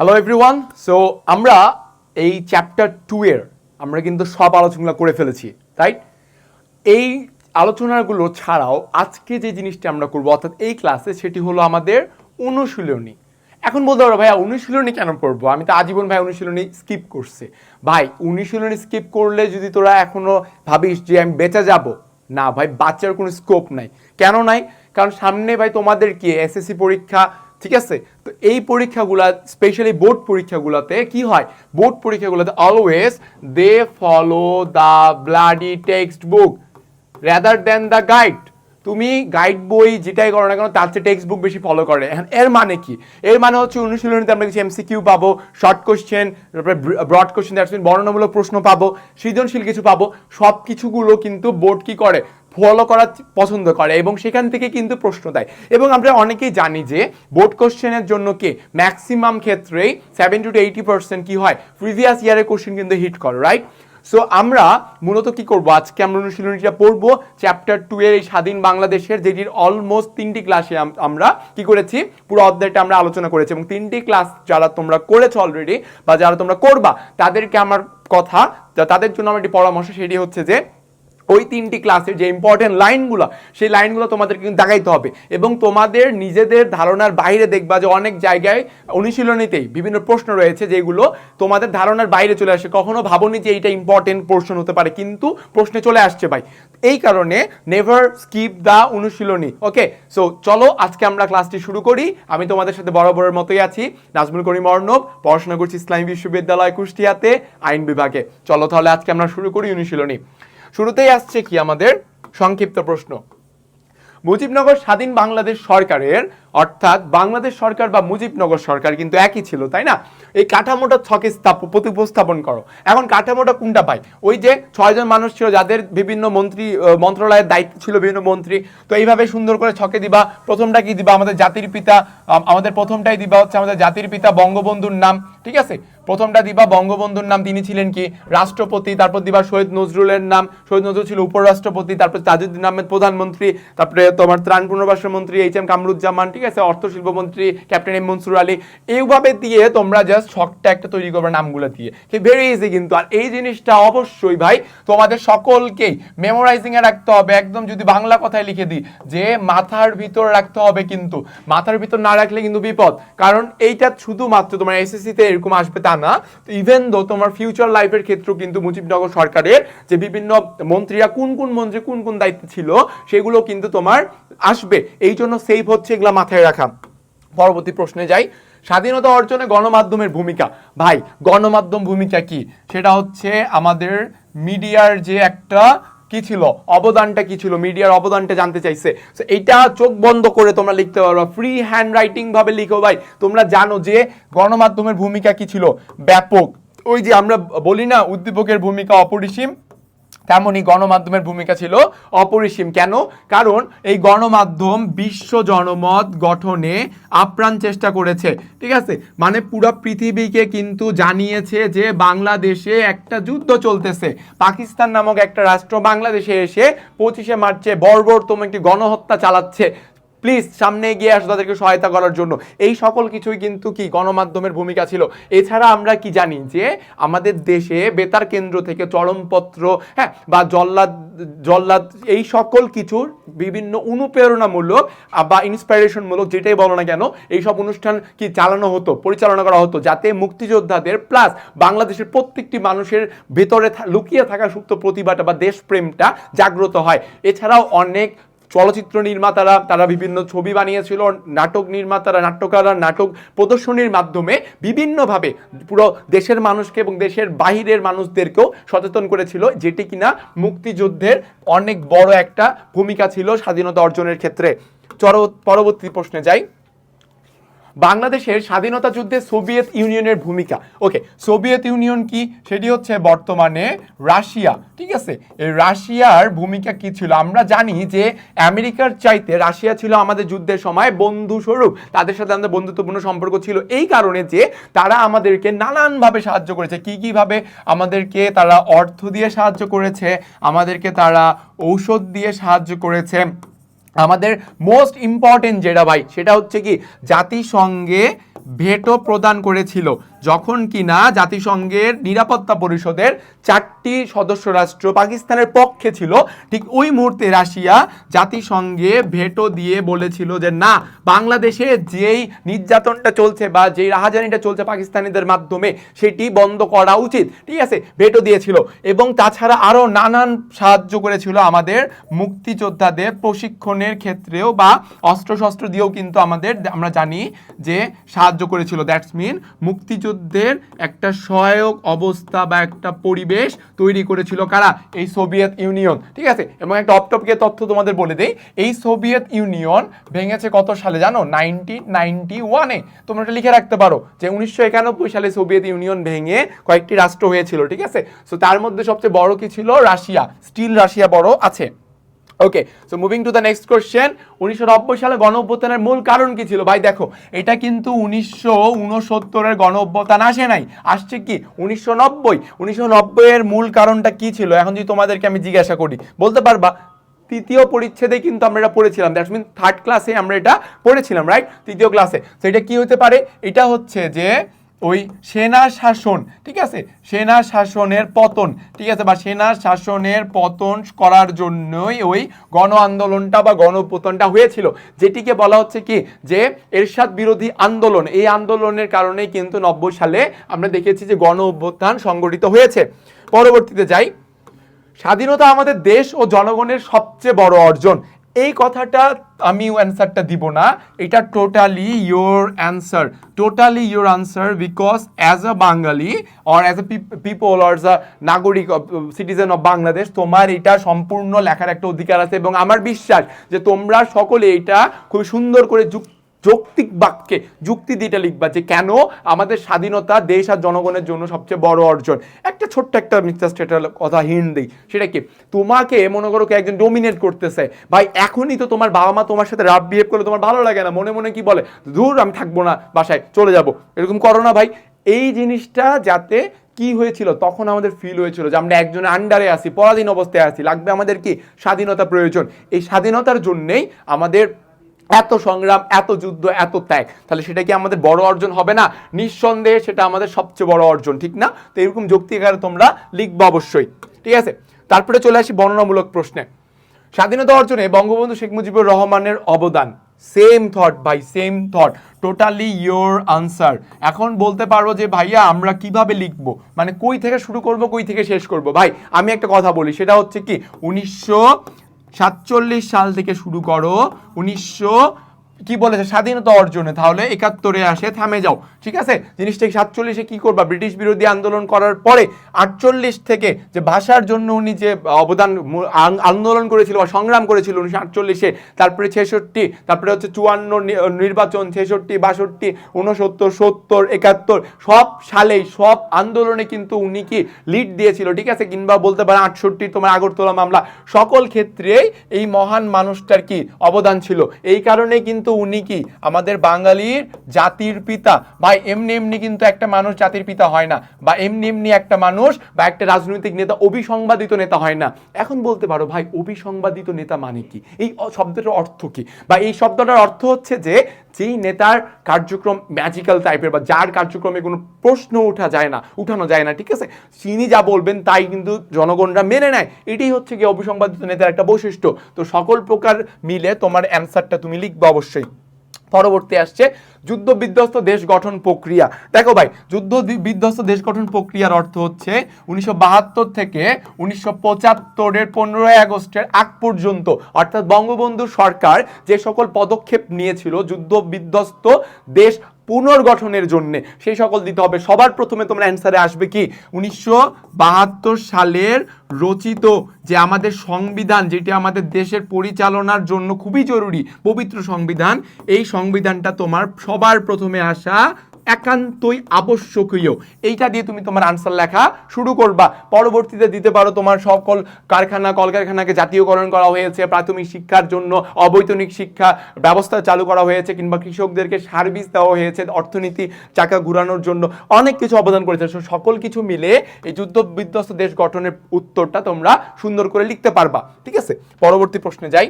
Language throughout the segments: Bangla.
হ্যালো এভরিওয়ান সো আমরা এই চ্যাপ্টার টু এর, আমরা কিন্তু সব আলোচনাগুলো করে ফেলেছি রাইট এই আলোচনাগুলো ছাড়াও আজকে যে জিনিসটা আমরা করব, অর্থাৎ এই ক্লাসে সেটি হলো আমাদের অনুশীলনী। এখন বলতে পারো, ভাইয়া, অনুশীলনী কেন পড়ব? আমি তো আজীবন ভাই অনুশীলনী স্কিপ করছে। ভাই, অনুশীলনী স্কিপ করলে যদি তোরা এখনও ভাবিস যে আমি বেঁচে যাব, না, ভাই বাচ্চার কোনো স্কোপ নাই। কেন নাই? কারণ সামনে, ভাই, তোমাদের কি এসএসসি পরীক্ষা ঠিক আছে? তো এই পরীক্ষাগুলা স্পেশালি বোর্ড পরীক্ষাগুলোতে কি হয়? বোর্ড পরীক্ষাগুলোতে always they follow the bloody text book rather than the guide তুমি গাইড বই যেটাই করো না কেন, তার চেয়ে টেক্সট বুক বেশি ফলো করে। এখন এর মানে কি? এর মানে হচ্ছে অনুশীলনীতে আমরা কিছু এমসিকিউ পাবো শর্ট কোশ্চেন তারপরে ব্রড কোশ্চেন দ্যাটস বর্ণনামূলক প্রশ্ন পাবো, সৃজনশীল কিছু পাবো সব কিছুগুলো কিন্তু বোর্ড কি করে? ফলো করা পছন্দ করে এবং সেখান থেকে কিন্তু প্রশ্ন দেয়। এবং আমরা অনেকেই জানি যে বোর্ড কোশ্চেনের জন্য কে? ম্যাক্সিমাম ক্ষেত্রেই সেভেন টু এইটি পার্সেন্ট কি হয়? প্রিভিয়াস ইয়ারের কোশ্চেন কিন্তু হিট করে রাইট সো আমরা মূলত কি করব? আজকে আমরা অনুশীলনীটা পড়ব চ্যাপ্টার টু এর এই স্বাধীন বাংলাদেশের যেটির অলমোস্ট তিনটি ক্লাসে আমরা কি করেছি? পুরো অধ্যায়টা আমরা আলোচনা করেছি এবং তিনটি ক্লাস যারা তোমরা করেছ অলরেডি বা যারা তোমরা করবা, তাদেরকে আমার কথা তাদের জন্য আমার একটি পরামর্শ সেটি হচ্ছে যে ওই তিনটি ক্লাসের যে ইম্পর্টেন্ট লাইনগুলো সেই লাইনগুলো তোমাদের কিন্তু দেখাইতে হবে। এবং তোমাদের নিজেদের ধারণার বাইরে দেখবা যে অনেক জায়গায় অনুশীলনীতেই বিভিন্ন প্রশ্ন রয়েছে যেগুলো তোমাদের ধারণার বাইরে চলে আসে। কখনো ভাবনি যে এইটা ইম্পর্টেন্ট পোর্শন হতে পারে, কিন্তু প্রশ্নে চলে আসছে ভাই। এই কারণে নেভার স্কিপ দ্য অনুশীলনী ওকে সো চলো আজকে আমরা ক্লাসটি শুরু করি। আমি তোমাদের সাথে বরাবরের মতোই আছি। নাজমুল করিম অর্ণব, পড়াশোনা করছি ইসলামী বিশ্ববিদ্যালয় কুষ্টিয়াতে, আইন বিভাগে। চলো তাহলে আজকে আমরা শুরু করি অনুশীলনী। শুরুতেই আসছে কি আমাদের সংক্ষিপ্ত প্রশ্ন? মুজিবনগর স্বাধীন বাংলাদেশ সরকারের, অর্থাৎ বাংলাদেশ সরকার বা মুজিবনগর সরকার কিন্তু একই ছিল, তাই না? এই কাঠামোটা ছকে উপস্থাপন করো। এখন কাঠামোটা কোনটা পাই ওই যে ছয়জন মানুষ ছিল, যাদের বিভিন্ন মন্ত্রী মন্ত্রণালয়ের দায়িত্ব ছিল বিভিন্ন মন্ত্রী, তো এইভাবে সুন্দর করে ছকে দিবা। প্রথমটা কি দিবা? আমাদের জাতির পিতা আমাদের প্রথমটাই দিবা হচ্ছে আমাদের জাতির পিতা, বঙ্গবন্ধুর নাম, ঠিক আছে? প্রথমটা দিবা বঙ্গবন্ধুর নাম, তিনি ছিলেন কি? রাষ্ট্রপতি, তারপর দিবা শহীদ নজরুলের নাম, শহীদ নজরুল ছিল উপরাষ্ট্রপতি, তারপর তাজুদ্দিন আহমেদ প্রধানমন্ত্রী, তারপরে তোমার ত্রাণ পুনর্বাসন মন্ত্রী, এইচ এম কামরুজ্জামান, ঠিক আছে? অর্থ শিল্পমন্ত্রী ক্যাপ্টেন এম মনসুর আলী। এইভাবে দিয়ে তোমরা জাস্ট ছকটা একটা তৈরি করবে নামগুলো দিয়ে। ভেরি ইজি কিন্তু। আর এই জিনিসটা অবশ্যই ভাই, তোমাদের সকলকেই মেমোরাইজিং এ রাখতে হবে। একদম যদি বাংলা কথায় লিখে দিই, যে মাথার ভিতর রাখতে হবে কিন্তু। মাথার ভিতর না রাখলে কিন্তু বিপদ। কারণ এইটা শুধুমাত্র তোমার এসএসসি তে এরকম আসবে তা না ইভেন দো তোমার ফিউচার লাইফের ক্ষেত্রেও কিন্তু মুজিবনগর সরকারের যে বিভিন্ন মন্ত্রীরা কোন কোন মন্ত্রী কোন কোন দায়িত্ব ছিল, সেগুলো কিন্তু তোমার আসবে। এই জন্য সেফ হচ্ছে এগুলা মাথায় রাখা। পরবর্তী প্রশ্নে যাই। স্বাধীনতা অর্জনে গণমাধ্যমের ভূমিকা। ভাই, গণমাধ্যম ভূমিকা কি? সেটা হচ্ছে আমাদের মিডিয়ার যে একটা কি ছিল? অবদানটা কি ছিল? মিডিয়ার অবদানটা জানতে চাইছে। এটা চোখ বন্ধ করে তোমরা লিখতে পারো ফ্রি হ্যান্ড রাইটিং ভাবে লিখো ভাই। তোমরা জানো যে গণমাধ্যমের ভূমিকা কি ছিল? ব্যাপক। ওই যে আমরা বলি না, উদ্দীপকের ভূমিকা অপরিসীম। তেমনই গণমাধ্যমের ভূমিকা ছিল অপরিসীম। কেন? কারণ এই গণমাধ্যম বিশ্ব জনমত গঠনে আপ্রাণ চেষ্টা করেছে। ঠিক আছে? মানে পুরো পৃথিবীকে কিন্তু জানিয়েছে যে বাংলাদেশে একটা যুদ্ধ চলতেছে। পাকিস্তান নামক একটা রাষ্ট্র বাংলাদেশে এসে পঁচিশে মার্চে বর্বরতম একটি গণহত্যা চালাচ্ছে। প্লিজ সামনে এগিয়ে আসো তাদেরকে সহায়তা করার জন্য। এই সকল কিছুই কিন্তু কি গণমাধ্যমের ভূমিকা ছিল। এছাড়া আমরা কি জানি যে আমাদের দেশে বেতার কেন্দ্র থেকে চরমপত্র হ্যাঁ বা জল্লাদ জল্লাদ, এই সকল কিছুর বিভিন্ন অনুপ্রেরণামূলক বা ইন্সপিরেশনমূলক যেটাই বলো না কেন, এই সব অনুষ্ঠান কি চালানো হতো, পরিচালনা করা হতো, যাতে মুক্তিযোদ্ধাদের, প্লাস বাংলাদেশের প্রত্যেকটি মানুষের ভেতরে লুকিয়ে থাকা সুপ্ত প্রতিভাটা বা দেশপ্রেমটা জাগ্রত হয়। এছাড়াও অনেক চলচ্চিত্র নির্মাতারা, তারা বিভিন্ন ছবি বানিয়েছিল, নাটক নির্মাতারা, নাট্যকাররা, নাটক প্রদর্শনীর মাধ্যমে বিভিন্নভাবে পুরো দেশের মানুষকে এবং দেশের বাহিরের মানুষদেরকেও সচেতন করেছিল যেটি কিনা মুক্তিযুদ্ধের অনেক বড় একটা ভূমিকা ছিল স্বাধীনতা অর্জনের ক্ষেত্রে। চর পরবর্তী প্রশ্নে যাই। বাংলাদেশের স্বাধীনতা যুদ্ধে সোভিয়েত ইউনিয়নের ভূমিকা। ওকে সোভিয়েত ইউনিয়ন কি? সেটি হচ্ছে বর্তমানে রাশিয়া। ঠিক আছে? এই রাশিয়ার ভূমিকা কি ছিল? আমরা জানি যে আমেরিকার চাইতে রাশিয়া ছিল আমাদের যুদ্ধের সময় বন্ধু স্বরূপ তাদের সাথে আমাদের বন্ধুত্বপূর্ণ সম্পর্ক ছিল এই কারণে যে তারা আমাদেরকে নানানভাবে সাহায্য করেছে। কি কীভাবে আমাদেরকে তারা অর্থ দিয়ে সাহায্য করেছে, আমাদেরকে তারা ঔষধ দিয়ে সাহায্য করেছে। আমাদের মোস্ট ইম্পর্টেন্ট যেটা ভাই সেটা হচ্ছে কি জাতিসংঘে ভেটো প্রদান করেছিল। যখন কিনা জাতিসংঘের নিরাপত্তা পরিষদের চারটি সদস্য রাষ্ট্র পাকিস্তানের পক্ষে ছিল, ঠিক ওই মুহূর্তে রাশিয়া জাতিসংঘে ভেটো দিয়ে বলেছিল যে না, বাংলাদেশে যেই নির্যাতনটা চলছে বা যেই রাহাজানিটা চলছে পাকিস্তানিদের মাধ্যমে, সেটি বন্ধ করা উচিত। ঠিক আছে, ভেটো দিয়েছিল এবং তাছাড়া আরও নানান সাহায্য করেছিল আমাদের মুক্তিযোদ্ধাদের প্রশিক্ষণের ক্ষেত্রেও বা অস্ত্রশস্ত্র দিয়েও কিন্তু আমাদের, আমরা জানি যে সাহায্য করেছিল। দ্যাটস মিন মুক্তিযুদ্ধের একটা সহায়ক অবস্থা বা একটা পরিবেশ তৈরি করেছিল কারা? এই সোভিয়েত ইউনিয়ন। ঠিক আছে? এবং একটা অপটপকে তথ্য তোমাদের বলে দেই। এই সোভিয়েত ইউনিয়ন ভেঙেছে কত সালে জানো? নাইনটিন নাইনটি ওয়ানে। তোমরা এটা লিখে রাখতে পারো যে উনিশশো একানব্বই সালে সোভিয়েত ইউনিয়ন ভেঙে কয়েকটি রাষ্ট্র হয়েছিল। ঠিক আছে? সো তার মধ্যে সবচেয়ে বড় কি ছিল? রাশিয়া। স্টিল রাশিয়া বড় আছে। Okay so moving to the next question উনিশশো নব্বই সালে গণ মূল কারণ কি ছিল? ভাই, দেখো, এটা কিন্তু উনিশশো উনসত্তরের গণ আসে নাই। আসছে কি? উনিশশো নব্বই। উনিশশো নব্বইয়ের মূল কারণটা কি ছিল? এখন যদি তোমাদেরকে আমি জিজ্ঞাসা করি, বলতে পারবা? তৃতীয় পরিচ্ছেদে কিন্তু আমরা এটা পড়েছিলাম। দ্যাটস মিন থার্ড ক্লাসে আমরা এটা পড়েছিলাম রাইট তৃতীয় ক্লাসে সেটা কি হতে পারে? এটা হচ্ছে যে ওই সেনা শাসন ঠিক আছে? সেনা শাসনের পতন, ঠিক আছে? বা সেনা শাসনের পতন করার জন্যই ওই গণ আন্দোলনটা বা গণপতনটা হয়েছিল। যেটিকে বলা হচ্ছে কি? যে এরশাদ বিরোধী আন্দোলন। এই আন্দোলনের কারণেই কিন্তু নব্বই সালে আমরা দেখেছি যে গণ অভ্যুত্থান সংগঠিত হয়েছে। পরবর্তীতে যাই। স্বাধীনতা আমাদের দেশ ও জনগণের সবচেয়ে বড় অর্জন। এই কথাটা আমি অ্যান্সারটা দিব না। এটা totally your answer totally your answer because as a Bangali or as a people or a নাগরিক সিটিজেন অফ বাংলাদেশ তোমার এটা সম্পূর্ণ লেখার একটা অধিকার আছে এবং আমার বিশ্বাস যে তোমরা সকলে এটা খুব সুন্দর করে যুক্ত যৌক্তিক বাক্যে, যুক্তি দিতে লিখবা যে কেন আমাদের স্বাধীনতা দেশ আর জনগণের জন্য সবচেয়ে বড় অর্জন? একটা ছোট্ট একটা মিস্টার স্টেটার কথা হিন্ট দিই, সেটা কি? তোমাকে মনে করো একজন ডোমিনেট করতেছে, ভাই এখনই তো তোমার বাবা মা তোমার সাথে রাব বিহেভ করলে তোমার ভালো লাগে না, মনে মনে কি বলে? দূর আমি থাকব না বাসায়, চলে যাব। এরকম করো না ভাই। এই জিনিসটা যাতে কি হয়েছিল? তখন আমাদের ফিল হয়েছিল যে আমরা একজনের আন্ডারে আছি, পরাধীন অবস্থায় আছি। লাগবে আমাদের কি? স্বাধীনতা প্রয়োজন। এই স্বাধীনতার জন্যেই আমাদের এত সংগ্রাম, এত যুদ্ধ, এত ত্যাগ। তাহলে সেটা কি আমাদের বড় অর্জন হবে না? নিঃসন্দেহে সেটা আমাদের সবচেয়ে বড় অর্জন, ঠিক না? তো এরকম যৌক্তিকারে তোমরা লিখবে অবশ্যই, ঠিক আছে? তারপরে চলে আসি বর্ণনামূলক প্রশ্নে। স্বাধীনতা অর্জনে বঙ্গবন্ধু শেখ মুজিবুর রহমানের অবদান সেম থট ভাই same thought totally your answer এখন বলতে পারব যে, ভাইয়া, আমরা কীভাবে লিখব? মানে কই থেকে শুরু করব, কই থেকে শেষ করব? ভাই, আমি একটা কথা বলি, সেটা হচ্ছে কি, উনিশশো সাতচল্লিশ সাল থেকে শুরু করো উনিশশো কি বলেছে? স্বাধীনতা অর্জনে। তাহলে একাত্তরে আসে, থামে যাও। ঠিক আছে? জিনিসটা সাতচল্লিশে কি করবা? ব্রিটিশ বিরোধী আন্দোলন করার পরে আটচল্লিশ থেকে যে ভাষার জন্য উনি যে অবদান আন্দোলন করেছিল বা সংগ্রাম করেছিল উনিশশো আটচল্লিশে, তারপরে ছেষট্টি, তারপরে হচ্ছে চুয়ান্ন নির্বাচন, ছেষট্টি, বাষট্টি, ঊনসত্তর, সত্তর, একাত্তর, সব সালেই সব আন্দোলনে কিন্তু উনি কি লিড দিয়েছিল, ঠিক আছে? কিংবা বলতে পারে আটষট্টি, তোমার আগরতলা মামলা, সকল ক্ষেত্রেই এই মহান মানুষটার কি অবদান ছিল। এই কারণে কিন্তু উনি কি? আমাদের বাঙালির জাতির পিতা। ভাই এমনি এমনি কিন্তু একটা মানুষ জাতির পিতা হয় না। বা এমনি এমনি একটা মানুষ বা একটা রাজনৈতিক নেতা, অভিসংবাদিত নেতা হয় না। এখন বলতে পারো, ভাই, অভিসংবাদিত নেতা মানে কি? এই শব্দটার অর্থ কি? বা এই শব্দটার অর্থ হচ্ছে যে যেই নেতার কার্যক্রম ম্যাজিক্যাল টাইপের বা যার কার্যক্রমে কোনো প্রশ্ন ওঠা যায় না, উঠানো যায় না, ঠিক আছে? তিনি যা বলবেন তাই কিন্তু জনগণরা মেনে নেয়। এটাই হচ্ছে কি অভিসংবাদিত নেতার একটা বৈশিষ্ট্য। তো সকল প্রকার মিলে তোমার অ্যান্সারটা তুমি লিখবে অবশ্যই। পরবর্তী আসছে যুদ্ধ বিধ্বস্ত দেশ গঠন প্রক্রিয়া। দেখো ভাই, যুদ্ধ বিধ্বস্ত দেশ গঠন প্রক্রিয়ার অর্থ হচ্ছে উনিশশো বাহাত্তর থেকে উনিশশো পঁচাত্তরের পনেরোই আগস্টের আগ পর্যন্ত, অর্থাৎ বঙ্গবন্ধু সরকার যে সকল পদক্ষেপ নিয়েছিল যুদ্ধ বিধ্বস্ত দেশ পুনর্গঠনের জন্য। সেই সকল দিতে হবে। সবার প্রথমে তোমরা অ্যান্সারে আসবে কি? উনিশশো বাহাত্তর সালের রচিত যে আমাদের সংবিধান, যেটি আমাদের দেশের পরিচালনার জন্য খুবই জরুরি, পবিত্র সংবিধান, এই সংবিধানটা তোমার সবার প্রথমে আসা একান্তই আবশ্যকীয়। এইটা দিয়ে তুমি তোমার আনসার লেখা শুরু করবা। পরবর্তীতে দিতে পারো তোমার সকল কারখানা, কলকারখানাকে জাতীয়করণ করা হয়েছে, প্রাথমিক শিক্ষার জন্য অবৈতনিক শিক্ষা ব্যবস্থা চালু করা হয়েছে, কিংবা কৃষকদেরকে সার্ভিস দেওয়া হয়েছে, অর্থনীতি চাকা ঘুরানোর জন্য অনেক কিছু অবদান করেছে। সকল কিছু মিলে এই যুদ্ধ বিধ্বস্ত দেশ গঠনের উত্তরটা তোমরা সুন্দর করে লিখতে পারবা। ঠিক আছে? পরবর্তী প্রশ্নে যাই।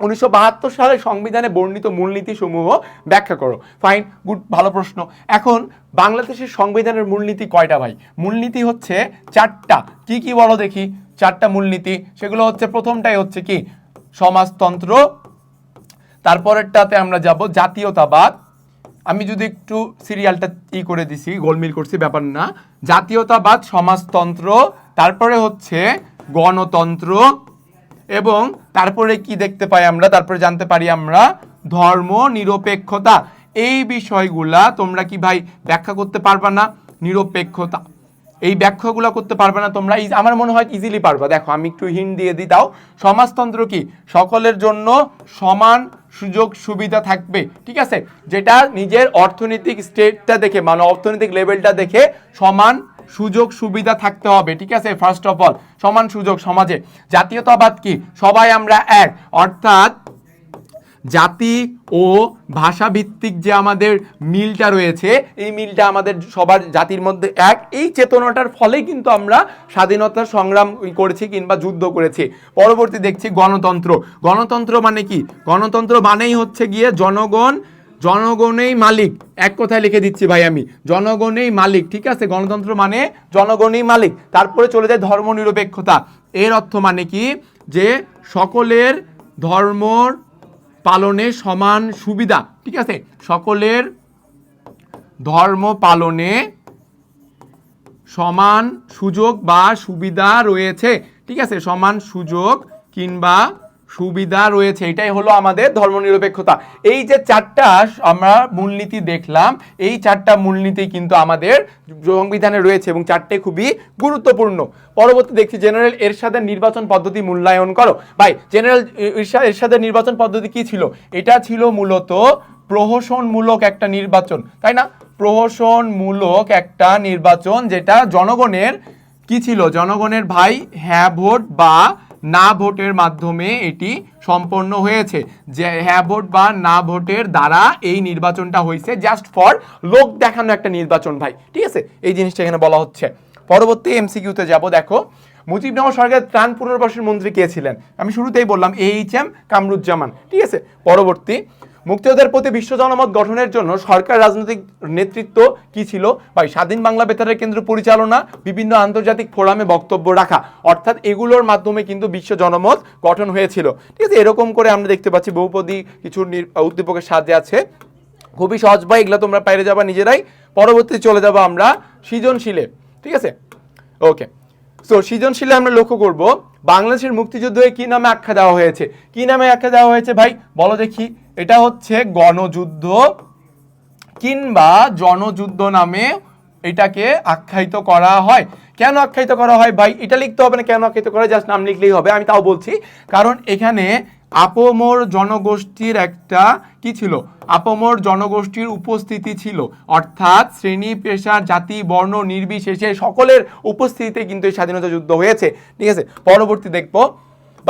উনিশশো বাহাত্তর সালে সংবিধানে বর্ণিত মূলনীতি সমূহ ব্যাখ্যা করো। ফাইন গুড ভালো প্রশ্ন। এখন বাংলাদেশের সংবিধানের মূলনীতি কয়টা ভাই? মূলনীতি হচ্ছে চারটা। কি কি বলো দেখি? চারটা মূলনীতি। সেগুলো হচ্ছে প্রথমটাই হচ্ছে কি? সমাজতন্ত্র। তারপরেরটাতে আমরা যাব জাতীয়তাবাদ। আমি যদি একটু সিরিয়ালটা ই করে দিছি, গোলমিল করছি, ব্যাপার না। জাতীয়তাবাদ, সমাজতন্ত্র, তারপরে হচ্ছে গণতন্ত্র। এবং তারপরে কি দেখতে পাই আমরা? তারপরে জানতে পারি আমরা ধর্ম নিরপেক্ষতা। এই বিষয়গুলা তোমরা কি ভাই ব্যাখ্যা করতে পারবা না? নিরপেক্ষতা। এই ব্যাখ্যাগুলো করতে পারবে না তোমরা? আমার মনে হয় ইজিলি পারবা। দেখো, আমি একটু হিন্ট দিয়ে দিই, দাও। সমাজতন্ত্র কি? সকলের জন্য সমান সুযোগ সুবিধা থাকবে, ঠিক আছে? যেটা নিজের অর্থনৈতিক স্টেটটা দেখে মানে অর্থনৈতিক লেভেলটা দেখে সমান সুযোগ সুবিধা থাকতে হবে, ঠিক আছে? ফার্স্ট অফ অল সমান সুযোগ সমাজে। জাতীয়তাবাদ কি? সবাই আমরা এক। অর্থাৎ জাতি ও ভাষা ভিত্তিক যে আমাদের মিলটা রয়েছে, এই মিলটা আমাদের সবার জাতির মধ্যে এক। এই চেতনাটার ফলেই কিন্তু আমরা স্বাধীনতার সংগ্রাম করেছি কিংবা যুদ্ধ করেছি। পরবর্তী দেখছি গণতন্ত্র। গণতন্ত্র মানে কি? গণতন্ত্র মানেই হচ্ছে গিয়ে জনগণ জনগণেই মালিক। এক কথায় লিখে দিচ্ছি ভাই আমি, জনগণেই মালিক, ঠিক আছে? গণতন্ত্র মানে জনগণই মালিক। তারপরে চলে যায় ধর্মনিরপেক্ষতা। এর অর্থ মানে কি? যে সকলের ধর্ম পালনে সমান সুবিধা, ঠিক আছে? সকলের ধর্ম পালনে সমান সুযোগ বা সুবিধা রয়েছে, ঠিক আছে? সমান সুযোগ কিংবা সুবিধা রয়েছে, এটাই হলো আমাদের ধর্মনিরপেক্ষতা। এই যে চারটা আমরা মূলনীতি দেখলাম, এই চারটা মূলনীতি কিন্তু আমাদের সংবিধানে রয়েছে এবং চারটে খুবই গুরুত্বপূর্ণ। পরবর্তী দেখছি, জেনারেল এরশাদের নির্বাচন পদ্ধতি মূল্যায়ন করো। ভাই, জেনারেল এরশাদ এরশাদের নির্বাচন পদ্ধতি কি ছিল? এটা ছিল মূলত প্রহসনমূলক একটা নির্বাচন, তাই না? প্রহসনমূলক একটা নির্বাচন যেটা জনগণের কি ছিল? জনগণের ভাই হ্যাঁ ভোট বা না ভোটের মাধ্যমে এটি সম্পন্ন হয়েছে। যে হ্যাঁ ভোট বা না ভোটের দ্বারা এই নির্বাচনটা হয়েছে জাস্ট ফর লোক দেখানো একটা নির্বাচন ভাই, ঠিক আছে? এই জিনিসটা এখানে বলা হচ্ছে। পরবর্তী এমসিকিউতে যাব, দেখো। মুজিবনগর সরকারের ত্রাণ পুনর্বাসন মন্ত্রী কে ছিলেন? আমি শুরুতেই বললাম এইচ এম কামরুজ্জামান, ঠিক আছে? পরবর্তী মুক্তিযোদ্ধার প্রতি বিশ্ব জনমত গঠনের জন্য সরকার রাজনৈতিক নেতৃত্ব কি ছিল? ভাই, স্বাধীন বাংলা বেতারের কেন্দ্র পরিচালনা, বিভিন্ন আন্তর্জাতিক ফোরামে বক্তব্য রাখা, অর্থাৎ এগুলোর মাধ্যমে কিন্তু বিশ্ব জনমত গঠন হয়েছিল। ঠিক আছে, এরকম করে আমরা দেখতে পাচ্ছি বহুপদী কিছু উদ্দীপকের সাহায্যে আছে। খুবই সহজ ভাই, এগুলো তোমরা বাইরে যাবা নিজেরাই। পরবর্তী চলে যাব আমরা সৃজনশীলে। ঠিক আছে? ওকে। সো সৃজনশীলে আমরা লক্ষ্য করব, বাংলাদেশের মুক্তিযুদ্ধে কি নামে আখ্যা দেওয়া হয়েছে? কি নামে আখ্যা দেওয়া হয়েছে ভাই? বলো দেখি। এটা হচ্ছে গণযুদ্ধ কিংবা জনযুদ্ধ নামে এটাকে আখ্যায়িত করা হয়। কেন আখ্যায়িত করা হয়? ভাই, এটা লিখতে হবে না কেন আখ্যায়িত করা জাস্ট নাম লিখলেই হবে, আমি তাও বলছি। কারণ এখানে আপমর জনগোষ্ঠীর একটা কি ছিল? আপমর জনগোষ্ঠীর উপস্থিতি ছিল। অর্থাৎ শ্রেণি, পেশার, জাতি, বর্ণ, নির্বিশেষে সকলের উপস্থিতিতে কিন্তু এই স্বাধীনতা যুদ্ধ হয়েছে। ঠিক আছে? পরবর্তী দেখব।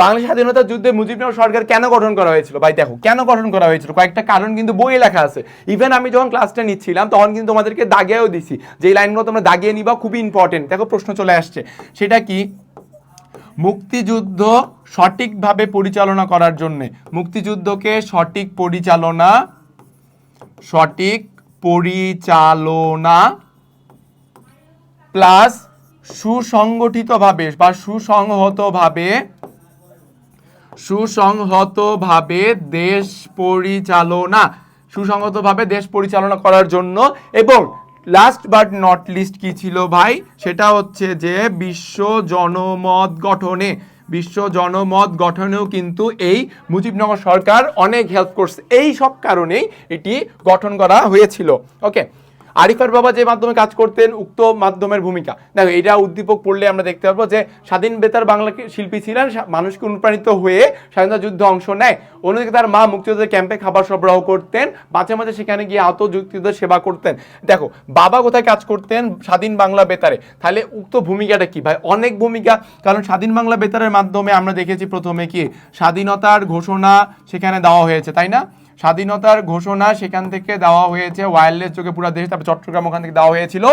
বাংলা স্বাধীনতা যুদ্ধে মুজিবনগর সরকার কেন গঠন করা হয়েছিল? ভাই, দেখো, কেন গঠন করা হয়েছিল? কয়েকটা কারণ কিন্তু বইয়ে লেখা আছে। ইভেন আমি যখন ক্লাসটা নিচ্ছিলাম, তখন কিন্তু তোমাদেরকে দাগিয়েও দিছি যে এই লাইনগুলো তোমরা দাগিয়ে নিবা, খুবই ইম্পর্টেন্ট দেখো, প্রশ্ন চলে আসছে। সেটা কি? মুক্তিযুদ্ধ সঠিকভাবে পরিচালনা করার জন্যে। মুক্তিযুদ্ধকে সঠিক পরিচালনা সঠিক পরিচালনা প্লাস সুসংগঠিতভাবে বা সুসংহতভাবে সুসংহতভাবে দেশ পরিচালনা, সুসংহতভাবে দেশ পরিচালনা করার জন্য। এবং লাস্ট বাট নট লিস্ট কি ছিল ভাই? সেটা হচ্ছে যে বিশ্ব জনমত গঠনে, বিশ্ব জনমত গঠনেও কিন্তু এই মুজিবনগর সরকার অনেক হেল্প করছে। এই সব কারণেই এটি গঠন করা হয়েছিল। ওকে আরিফার বাবা যে মাধ্যমে কাজ করতেন, উক্ত মাধ্যমের ভূমিকা। দেখো, এটা উদ্দীপক পড়লে আমরা দেখতে পাবো যে স্বাধীন বেতার বাংলা শিল্পী ছিলেন মানুষকে অনুপ্রাণিত হয়ে স্বাধীনতা যুদ্ধে অংশ নেয়। অন্যদিকে তার মা মুক্তিযোদ্ধাদের ক্যাম্পে খাবার সরবরাহ করতেন, মাঝে মাঝে সেখানে গিয়ে আহত যুক্তিদের সেবা করতেন। দেখো, বাবা কোথায় কাজ করতেন? স্বাধীন বাংলা বেতারে। তাহলে উক্ত ভূমিকাটা কি? ভাই, অনেক ভূমিকা, কারণ স্বাধীন বাংলা বেতারের মাধ্যমে আমরা দেখেছি প্রথমে কি, স্বাধীনতার ঘোষণা সেখানে দেওয়া হয়েছে, তাই না? স্বাধীনতার ঘোষণা সেখান থেকে দেওয়া হয়েছে ওয়্যারলেস যোগে পুরো দেশে তারপর চট্টগ্রাম ওখান থেকে দেওয়া হয়েছিল।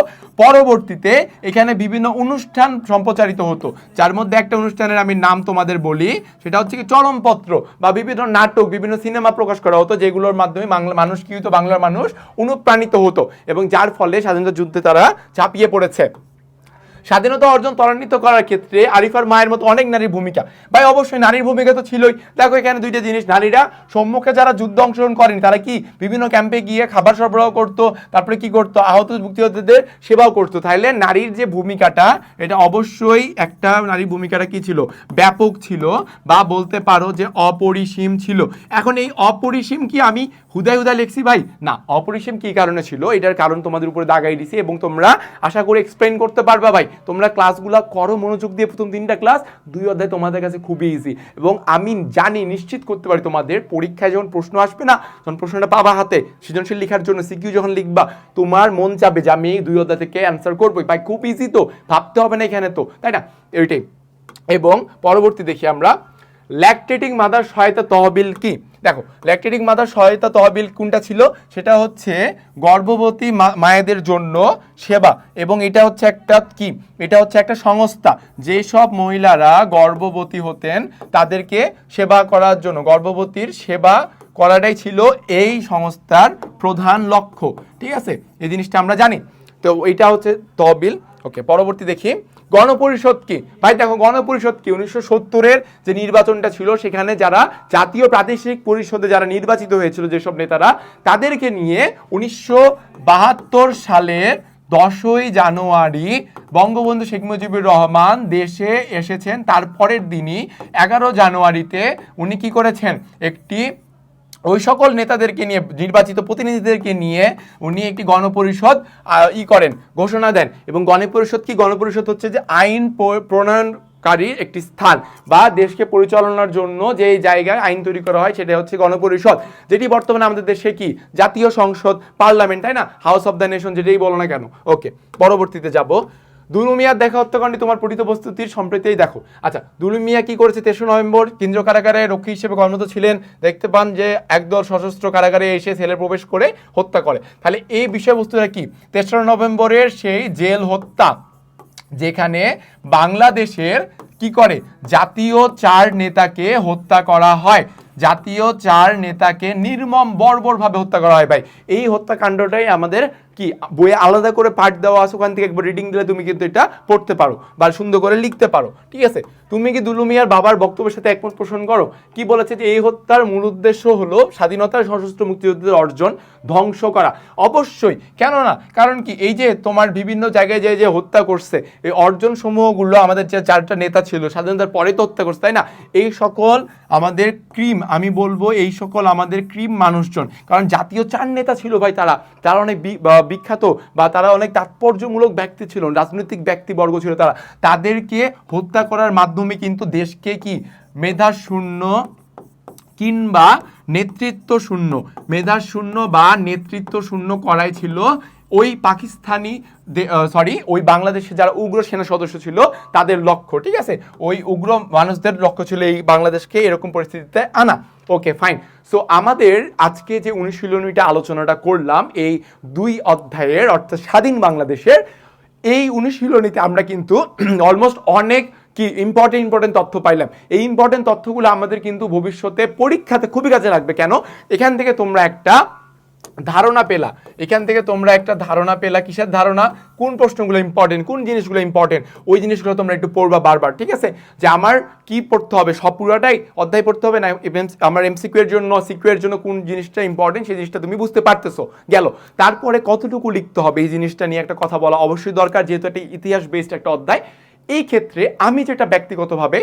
পরবর্তীতে এখানে বিভিন্ন অনুষ্ঠান সম্প্রচারিত হতো। যার মধ্যে একটা অনুষ্ঠানের আমি নাম তোমাদের বলি, সেটা হচ্ছে কি চরমপত্র বা বিভিন্ন নাটক, বিভিন্ন সিনেমা প্রকাশ করা হতো, যেগুলোর মাধ্যমে বাংলা মানুষ, কি হতো, বাংলার মানুষ অনুপ্রাণিত হতো এবং যার ফলে স্বাধীনতা যুদ্ধে তারা ঝাঁপিয়ে পড়েছে। স্বাধীনতা অর্জন ত্বরান্বিত করার ক্ষেত্রে আরিফার মায়ের মতো অনেক নারীর ভূমিকা। ভাই, অবশ্যই নারীর ভূমিকা তো ছিলই। দেখো এখানে দুইটা জিনিস, নারীরা সম্মুখে যারা যুদ্ধ অংশগ্রহণ করেন, তারা কি বিভিন্ন ক্যাম্পে গিয়ে খাবার সরবরাহ করতো, তারপরে কি করতো, আহত মুক্তিযোদ্ধাদের সেবাও করতো। তাহলে নারীর যে ভূমিকাটা, এটা অবশ্যই একটা নারীর ভূমিকাটা কি ছিল? ব্যাপক ছিল বা বলতে পারো যে অপরিসীম ছিল। এখন এই অপরিসীম কি আমি হুদায় হুদায় লিখছি ভাই? না, অপরিসীম কি কারণে ছিল? এটার কারণ তোমাদের উপরে দাগাই দিছি এবং তোমরা আশা করে এক্সপ্লেন করতে পারবা ভাই। তোমরা ক্লাসগুলো করো, মনোযোগ দিয়ে প্রথম তিনটা ক্লাস, দুই অধ্যায় তোমাদের কাছে খুবই ইজি এবং আমি জানি, নিশ্চিত করতে পারি তোমাদের, পরীক্ষায় যখন প্রশ্ন আসবে না যখন প্রশ্নটা পাবা হাতে। সৃজনশীল লেখার জন্য সিকিউ যখন লিখবা, তোমার মন চাবে যে আমি এই দুই অধ্যায় থেকে অ্যান্সার করবোই। ভাই, খুব ইজি তো, ভাবতে হবে না এখানে তো, তাই না? এইটাই। এবং পরবর্তী দেখি আমরা ল্যাকটেটিং মাদার সহায়তা তহবিল কি? দেখো ল্যাকটেটিং মাদার সহায়তা তহবিল কোনটা ছিল? সেটা হচ্ছে গর্ভবতী মায়েদের জন্য সেবা এবং এটা হচ্ছে একটা কি? এটা হচ্ছে একটা সংস্থা। যেসব মহিলারা গর্ভবতী হতেন, তাদেরকে সেবা করার জন্য, গর্ভবতীর সেবা করাটাই ছিল এই সংস্থার প্রধান লক্ষ্য। ঠিক আছে? এই জিনিসটা আমরা জানি। তো এইটা হচ্ছে তহবিল। ওকে, পরবর্তী দেখি। গণপরিষদ কি? ভাই, দেখো, গণপরিষদ কি? উনিশশো সত্তরের যে নির্বাচনটা ছিল, সেখানে যারা জাতীয় প্রাদেশিক পরিষদে যারা নির্বাচিত হয়েছিল যেসব নেতারা, তাদেরকে নিয়ে উনিশশো বাহাত্তর সালের দশই জানুয়ারি বঙ্গবন্ধু শেখ মুজিবুর রহমান দেশে এসেছেন। তারপরের দিনই এগারো জানুয়ারিতে উনি কি করেছেন? একটি ওই সকল নেতাদেরকে নিয়ে, নির্বাচিত প্রতিনিধিদেরকে নিয়ে উনি একটি গণপরিষদ ই করেন, ঘোষণা দেন। এবং গণপরিষদ কি? গণপরিষদ হচ্ছে যে আইন প- প্রণয়নকারী একটি স্থান বা দেশকে পরিচালনার জন্য যে জায়গায় আইন তৈরি করা হয় সেটা হচ্ছে গণপরিষদ। যেটি বর্তমানে আমাদের দেশে কি? জাতীয় সংসদ, পার্লামেন্ট, তাই না? হাউস অফ দ্য নেশন যেটাই বলো না কেন। ওকে, পরবর্তীতে যাব। দুলুমিয়ার দেখা হত্যাকাণ্ডে তোমার পঠিত প্রস্তুতির সম্প্রতিই দেখো। আচ্ছা দুলুমিয়া কি করেছে তেসরা নভেম্বর? কেন্দ্রীয় কারাগারে রক্ষী হিসেবে কর্মরত ছিলেন। দেখতে পান যে একদল সশস্ত্র কারাগারে এসে ছেলে প্রবেশ করে হত্যা করে। তাহলে এই বিষয়বস্তুটা কি? তেসরা নভেম্বরের সেই জেল হত্যা, যেখানে বাংলাদেশের কি করে? জাতীয় চার নেতাকে হত্যা করা হয়। জাতীয় চার নেতাকে নির্মম বর্বরভাবে হত্যা করা হয় ভাই। এই হত্যাকাণ্ডটাই আমাদের কি, বইয়ে আলাদা করে পাঠ দেওয়া আছে, ওখান থেকে একবার রিডিং দিলে তুমি কিন্তু এটা পড়তে পারো বা সুন্দর করে লিখতে পারো, ঠিক আছে? তুমি কি দুলুমিয়ার বাবার বক্তব্যের সাথে একমত পোষণ করো? কি বলেছে যে এই হত্যার মূল উদ্দেশ্য হলো স্বাধীনতার সশস্ত্র মুক্তিযুদ্ধের অর্জন, ধ্বংস করা? অবশ্যই কেন না কারণ কি, এই যে তোমার বিভিন্ন জায়গায় যে যে হত্যা করছে, এই অর্জন সমূহগুলো আমাদের যে চারটা নেতা ছিল, স্বাধীনতার পরে তো হত্যা করছে, তাই না? এই সকল আমাদের ক্রিম, আমি বলব এই সকল আমাদের ক্রিম মানুষজন, কারণ জাতীয় চার নেতা ছিল ভাই তারা তারা অনেক বিখ্যাত বা তারা অনেক তাৎপর্যমূলক ব্যক্তি ছিল, রাজনৈতিক ব্যক্তিবর্গ ছিল তারা। তাদেরকে হত্যা করার মাধ্যমে কিন্তু দেশকে কি? মেধা শূন্য কিংবা নেতৃত্ব শূন্য। মেধা শূন্য বা নেতৃত্ব শূন্য করাই ছিল ওই পাকিস্তানি সরি ওই বাংলাদেশে যারা উগ্র সেনা সদস্য ছিল, তাদের লক্ষ্য, ঠিক আছে? ওই উগ্র মানুষদের লক্ষ্য ছিল এই বাংলাদেশকে এরকম পরিস্থিতিতে আনা। ওকে ফাইন সো আমাদের আজকে যে অনুশীলনীটা আলোচনাটা করলাম, এই দুই অধ্যায়ের, অর্থাৎ স্বাধীন বাংলাদেশের, এই অনুশীলনীতে আমরা কিন্তু অলমোস্ট অনেক কি ইম্পর্টেন্ট ইম্পর্টেন্ট তথ্য পাইলাম। এই ইম্পর্টেন্ট তথ্যগুলো আমাদের কিন্তু ভবিষ্যতে পরীক্ষাতে খুবই কাজে লাগবে। কেন? এখান থেকে তোমরা একটা ধারণা পেলা। এখান থেকে তোমরা একটা ধারণা পেলা। কিসের ধারণা? কোন প্রশ্নগুলো ইম্পর্টেন্ট কোন জিনিসগুলো ইম্পর্টেন্ট ওই জিনিসগুলো তোমরা একটু পড়বা বারবার, ঠিক আছে? যে আমার কি পড়তে হবে? সব পুরোটাই অধ্যায় পড়তে হবে না? আমার এমসিকিউ এর জন্য সিকিউ এর জন্য কোন জিনিসটা ইম্পর্টেন্ট সেই জিনিসটা তুমি বুঝতে পারতেছো, গেল। তারপরে কতটুকু লিখতে হবে? এই জিনিসটা নিয়ে একটা কথা বলা অবশ্যই দরকার, যেহেতু একটা ইতিহাস বেসড একটা অধ্যায়। এই ক্ষেত্রে আমি যেটা ব্যক্তিগতভাবে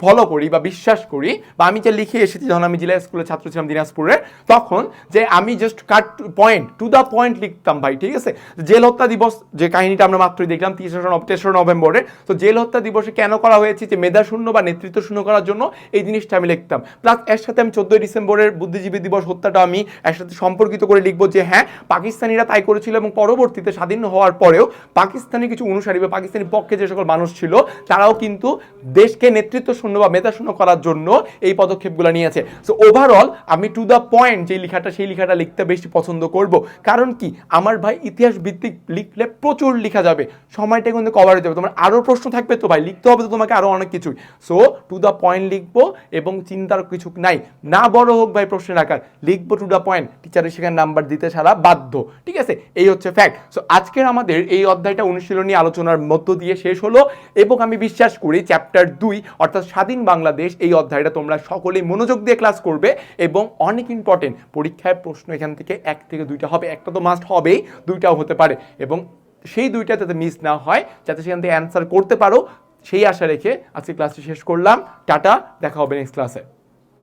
ফলো করি বা বিশ্বাস করি বা আমি যে লিখে এসেছি যখন আমি জেলা স্কুলের ছাত্র ছিলাম দিনাজপুরের, তখন যে আমি just cut point to the point লিখতাম ভাই, ঠিক আছে? জেল হত্যা দিবস যে কাহিনীটা আমরা মাত্রই দেখলাম নভ- তেসরা নভেম্বরে, তো জেল হত্যা দিবসে কেন করা হয়েছে? যে মেধা শূন্য বা নেতৃত্ব শূন্য করার জন্য এই জিনিসটা আমি লিখতাম। প্লাস এর সাথে আমি চোদ্দই ডিসেম্বরের বুদ্ধিজীবী দিবস হত্যাটা আমি এর সাথে সম্পর্কিত করে লিখব যে হ্যাঁ পাকিস্তানিরা তাই করেছিল এবং পরবর্তীতে স্বাধীন হওয়ার পরেও পাকিস্তানি কিছু অনুসারী বা পাকিস্তানি পক্ষে যে সকল মানুষ ছিল, তারাও কিন্তু দেশকে নেতৃত্ব অস্তিত্ব শূন্য বা মেধা শূন্য করার জন্য এই পদক্ষেপগুলো নিয়েছে। সো ওভারঅল আমি টু দ্য পয়েন্ট যে লেখাটা, সেই লেখাটা লিখতে বেশি পছন্দ করব। কারণ কি? আমার ভাই ইতিহাস ভিত্তিক লিখলে প্রচুর লেখা যাবে। সময়টা কিন্তু কভার হয়ে যাবে। তোমার আরও প্রশ্ন থাকবে তো ভাই, লিখতে হবে তো তোমাকে আরও অনেক কিছুই। সো টু দ্য পয়েন্ট লিখব এবং চিন্তার কিছু নাই। না বড় হোক ভাই প্রশ্নের আকার, লিখব টু দ্য পয়েন্ট টিচারের সেখানে নাম্বার দিতে ছাড়া বাধ্য। ঠিক আছে? এই হচ্ছে ফ্যাক্ট সো আজকের আমাদের এই অধ্যায়টা অনুশীলনী আলোচনার মধ্য দিয়ে শেষ হলো এবং আমি বিশ্বাস করি চ্যাপ্টার দুই অর্থাৎ স্বাধীন বাংলাদেশ, এই অধ্যায়টা তোমরা সকলেই মনোযোগ দিয়ে ক্লাস করবে এবং অনেক ইম্পর্টেন্ট পরীক্ষায় প্রশ্ন এখান থেকে এক থেকে দুইটা হবে। একটা তো মাস্ট হবেই, দুইটাও হতে পারে এবং সেই দুইটা যাতে মিস না হয়, যাতে সেখান থেকে অ্যান্সার করতে পারো, সেই আশা রেখে আজকে ক্লাসটি শেষ করলাম। টাটা, দেখা হবে নেক্সট ক্লাসে